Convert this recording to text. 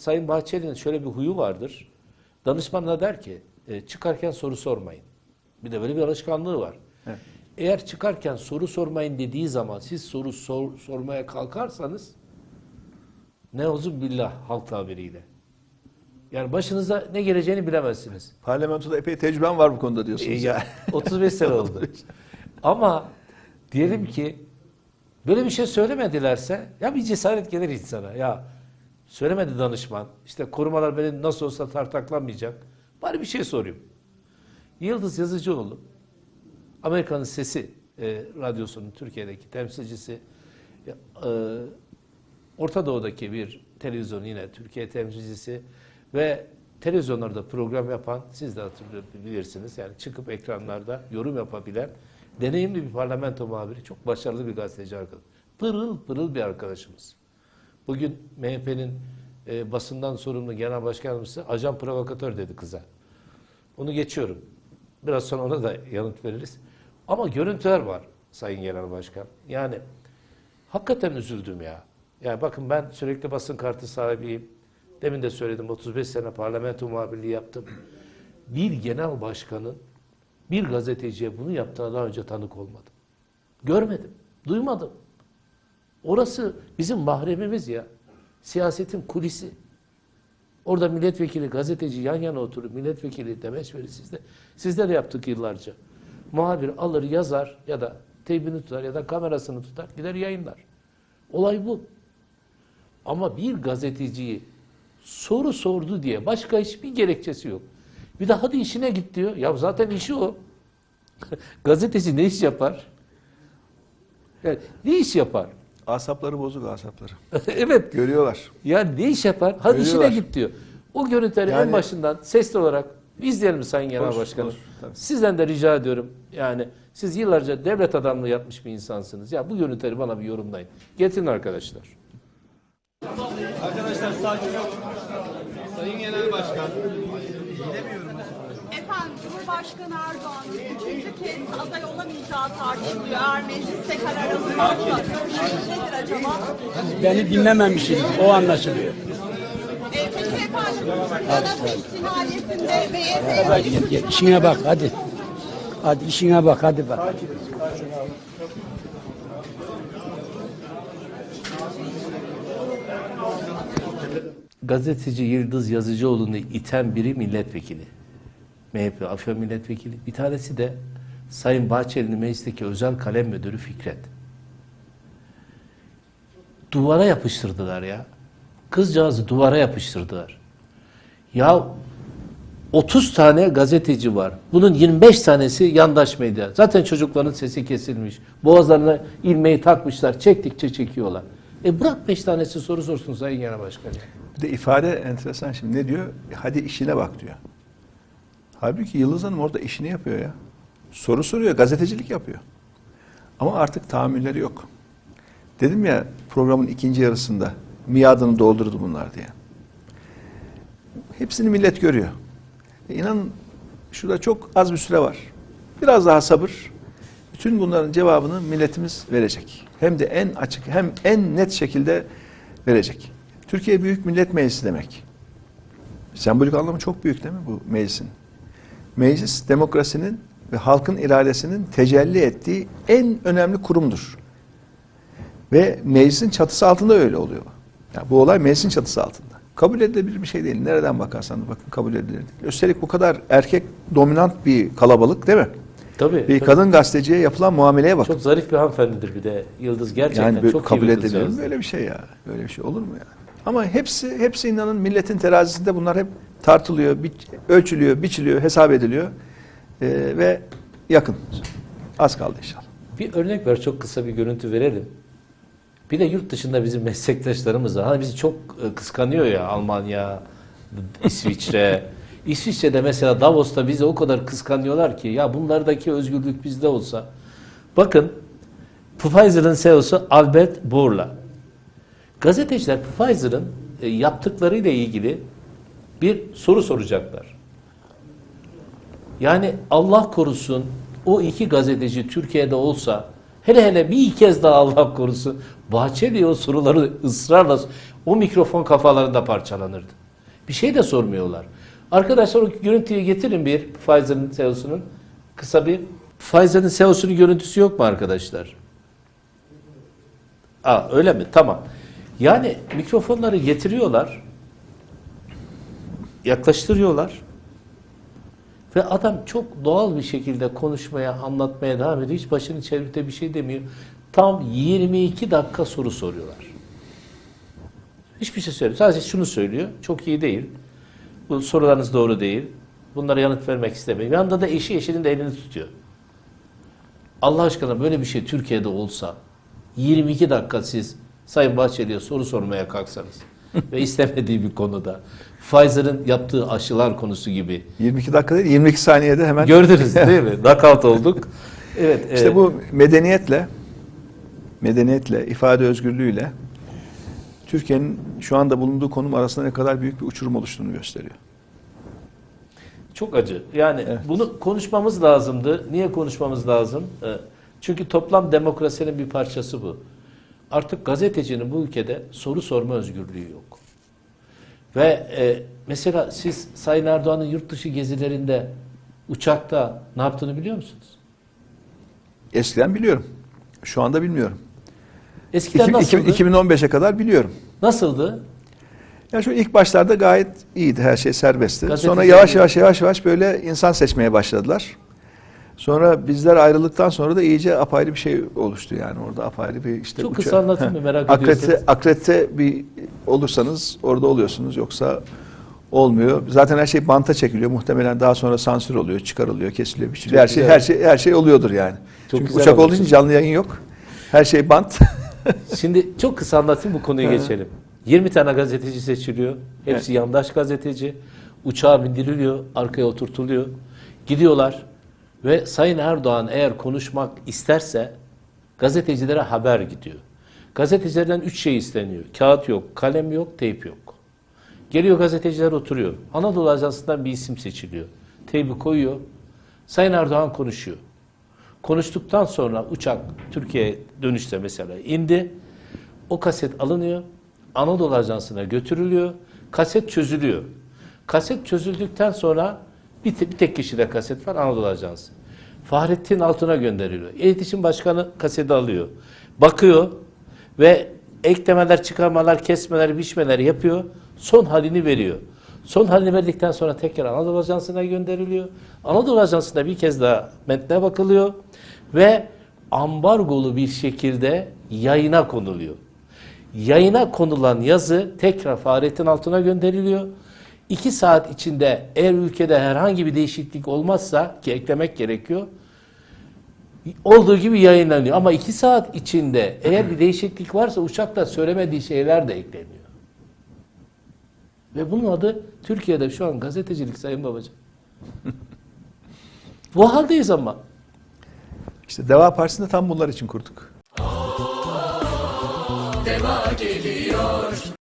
Sayın Bahçeli'nin şöyle bir huyu vardır. Danışmanına der ki e, çıkarken soru sormayın. Bir de böyle bir alışkanlığı var. Evet. Eğer çıkarken soru sormayın dediği zaman siz soru sor- sormaya kalkarsanız ne uzun billah halk tabiriyle. Yani başınıza ne geleceğini bilemezsiniz. Parlamentoda epey tecrüben var bu konuda diyorsunuz. E, ya, 35 sene oldu. Ama diyelim ki böyle bir şey söylemedilerse ya bir cesaret gelir insana. Ya söylemedi danışman. İşte korumalar beni nasıl olsa tartaklamayacak. Bari bir şey sorayım. Yıldız Yazıcıoğlu Amerika'nın Sesi e, radyosunun Türkiye'deki temsilcisi e, Orta Doğu'daki bir televizyon yine Türkiye temsilcisi ve televizyonlarda program yapan siz de hatırlayabilirsiniz. Yani çıkıp ekranlarda yorum yapabilen deneyimli bir parlamento muhabiri çok başarılı bir gazeteci arkadaş. Pırıl pırıl bir arkadaşımız. Bugün MHP'nin e, basından sorumlu genel başkanımızı ajan provokatör dedi kıza. Onu geçiyorum. Biraz sonra ona da yanıt veririz. Ama görüntüler var Sayın Genel Başkan. Yani hakikaten üzüldüm ya. Yani bakın ben sürekli basın kartı sahibiyim. Demin de söyledim 35 sene parlamento muhabirliği yaptım. Bir genel başkanın bir gazeteciye bunu yaptığına daha önce tanık olmadım. Görmedim, duymadım. Orası bizim mahremimiz ya. Siyasetin kulisi. Orada milletvekili, gazeteci yan yana oturup milletvekili demeç verir sizde. Sizde de yaptık yıllarca. Muhabir alır yazar ya da teybini tutar ya da kamerasını tutar gider yayınlar. Olay bu. Ama bir gazeteciyi soru sordu diye başka hiçbir gerekçesi yok. Bir de hadi işine git diyor. Ya zaten işi o. Gazeteci ne iş yapar? Yani ne iş yapar? Asapları bozuk asapları. evet. Görüyorlar. Ya ne iş yapar? Hadi işine Görüyorlar. git diyor. O görüntüleri en Yani- başından sesli olarak izleyelim Sayın Genel Başkanım. Sizden de rica ediyorum. Yani siz yıllarca devlet adamlığı yapmış bir insansınız. Ya bu görüntüleri bana bir yorumlayın. Getirin arkadaşlar. Arkadaşlar sakin olun. Sayın Genel Başkan. Efendim Cumhurbaşkanı Erdoğan üçüncü kez aday olamayacağı tartışılıyor. Eğer mecliste Beni dinlememişsiniz. O anlaşılıyor. E, BYS Hadi gel, gel. İşine bak hadi. Hadi işine bak hadi bak. Gazeteci Yıldız Yazıcıoğlu'nu iten biri milletvekili. MHP Afyon milletvekili. Bir tanesi de Sayın Bahçeli'nin meclisteki özel kalem müdürü Fikret. Duvara yapıştırdılar ya. Kızcağızı duvara yapıştırdılar. Ya 30 tane gazeteci var. Bunun 25 tanesi yandaş medya. Zaten çocukların sesi kesilmiş. Boğazlarına ilmeği takmışlar. Çektikçe çekiyorlar. E bırak 5 tanesi soru sorsun Sayın Genel Başkan. ya. Bir de ifade enteresan şimdi. Ne diyor? Hadi işine bak diyor. Halbuki Yıldız Hanım orada işini yapıyor ya. Soru soruyor, gazetecilik yapıyor. Ama artık tahammülleri yok. Dedim ya programın ikinci yarısında miadını doldurdu bunlar diye. Hepsini millet görüyor. E inanın şurada çok az bir süre var. Biraz daha sabır. Bütün bunların cevabını milletimiz verecek. Hem de en açık hem en net şekilde verecek. Türkiye Büyük Millet Meclisi demek. Sembolik anlamı çok büyük değil mi bu meclisin? Meclis demokrasinin ve halkın iradesinin tecelli ettiği en önemli kurumdur. Ve meclisin çatısı altında öyle oluyor. Yani bu olay meclisin çatısı altında. Kabul edilebilir bir şey değil. Nereden bakarsan bakın kabul edilir değil. Üstelik bu kadar erkek dominant bir kalabalık değil mi? Tabii. Bir tabii. kadın gazeteciye yapılan muameleye bakın. Çok zarif bir hanımefendidir bir de Yıldız gerçekten yani çok kabul edilebilir mi? Böyle bir şey ya. Böyle bir şey olur mu ya? Ama hepsi hepsi inanın milletin terazisinde bunlar hep tartılıyor, biç- ölçülüyor, biçiliyor, hesap ediliyor. Ee, ve yakın. Az kaldı inşallah. Bir örnek ver çok kısa bir görüntü verelim. Bir de yurt dışında bizim meslektaşlarımız var. Hani bizi çok e, kıskanıyor ya Almanya, İsviçre. İsviçre'de mesela Davos'ta bizi o kadar kıskanıyorlar ki ya bunlardaki özgürlük bizde olsa. Bakın Pfizer'ın CEO'su Albert Bourla. Gazeteciler Pfizer'ın e, yaptıklarıyla ilgili bir soru soracaklar. Yani Allah korusun o iki gazeteci Türkiye'de olsa hele hele bir kez daha Allah korusun Bahçeli o soruları ısrarla O mikrofon kafalarında parçalanırdı. Bir şey de sormuyorlar. Arkadaşlar o görüntüyü getirin bir Pfizer'ın CEO'sunun. Kısa bir. Pfizer'ın CEO'sunun görüntüsü yok mu arkadaşlar? Aa, öyle mi? Tamam. Yani mikrofonları getiriyorlar. Yaklaştırıyorlar. Ve adam çok doğal bir şekilde konuşmaya, anlatmaya devam ediyor. Hiç başını çevirip bir şey demiyor. Tam 22 dakika soru soruyorlar. Hiçbir şey söylemiyor. Sadece şunu söylüyor. Çok iyi değil. Bu sorularınız doğru değil. Bunlara yanıt vermek istemiyor. Anda da eşi eşinin de elini tutuyor. Allah aşkına böyle bir şey Türkiye'de olsa 22 dakika siz Sayın Bahçeli'ye soru sormaya kalksanız ve istemediği bir konuda Pfizer'ın yaptığı aşılar konusu gibi 22 dakika değil 22 saniyede hemen. gördünüz değil mi? Knockout olduk. Evet. İşte e, bu medeniyetle, medeniyetle, ifade özgürlüğüyle Türkiye'nin şu anda bulunduğu konum arasında ne kadar büyük bir uçurum oluştuğunu gösteriyor. Çok acı. Yani Evet. bunu konuşmamız lazımdı. Niye konuşmamız lazım? Ee, Çünkü toplam demokrasinin bir parçası bu. Artık gazetecinin bu ülkede soru sorma özgürlüğü yok. Ve e, mesela siz Sayın Erdoğan'ın yurt dışı gezilerinde uçakta ne yaptığını biliyor musunuz? Eskiden biliyorum. Şu anda bilmiyorum. Eskiden İki- nasıldı? iki- 2015'e kadar biliyorum. Nasıldı? Ya şu ilk başlarda gayet iyiydi, her şey serbestti. Gazeteciler- Sonra yavaş yavaş yavaş yavaş böyle insan seçmeye başladılar. Sonra bizler ayrıldıktan sonra da iyice apayrı bir şey oluştu yani orada apayrı bir işte Çok uça- kısa anlatayım mı? Merak ediyorsanız. akredite bir olursanız orada oluyorsunuz yoksa olmuyor. Zaten her şey banta çekiliyor. Muhtemelen daha sonra sansür oluyor, çıkarılıyor, kesiliyor, biçiliyor. Her şey güzel. her şey her şey oluyordur yani. Çok Çünkü güzel uçak olduğu için canlı yayın yok. Her şey bant. Şimdi çok kısa anlatayım bu konuyu geçelim. 20 tane gazeteci seçiliyor. Hepsi yandaş gazeteci. Uçağa bindiriliyor, arkaya oturtuluyor. Gidiyorlar ve Sayın Erdoğan eğer konuşmak isterse gazetecilere haber gidiyor. Gazetecilerden üç şey isteniyor. Kağıt yok, kalem yok, teyp yok. Geliyor gazeteciler oturuyor. Anadolu Ajansı'ndan bir isim seçiliyor. Teybi koyuyor. Sayın Erdoğan konuşuyor. Konuştuktan sonra uçak Türkiye'ye dönüşte mesela indi. O kaset alınıyor. Anadolu Ajansı'na götürülüyor. Kaset çözülüyor. Kaset çözüldükten sonra bir, te- bir tek kişide kaset var Anadolu Ajansı. Fahrettin Altun'a gönderiliyor. İletişim Başkanı kaseti alıyor. Bakıyor ve eklemeler, çıkarmalar, kesmeler, biçmeler yapıyor. Son halini veriyor. Son halini verdikten sonra tekrar Anadolu Ajansı'na gönderiliyor. Anadolu Ajansı'nda bir kez daha metne bakılıyor ve ambargolu bir şekilde yayına konuluyor. Yayına konulan yazı tekrar Fahrettin Altun'a gönderiliyor. İki saat içinde eğer ülkede herhangi bir değişiklik olmazsa ki eklemek gerekiyor olduğu gibi yayınlanıyor. Ama iki saat içinde eğer bir değişiklik varsa uçakta söylemediği şeyler de ekleniyor. Ve bunun adı Türkiye'de şu an gazetecilik Sayın Babacığım. Bu haldeyiz ama. İşte Deva Partisi'nde tam bunlar için kurduk. Deva geliyor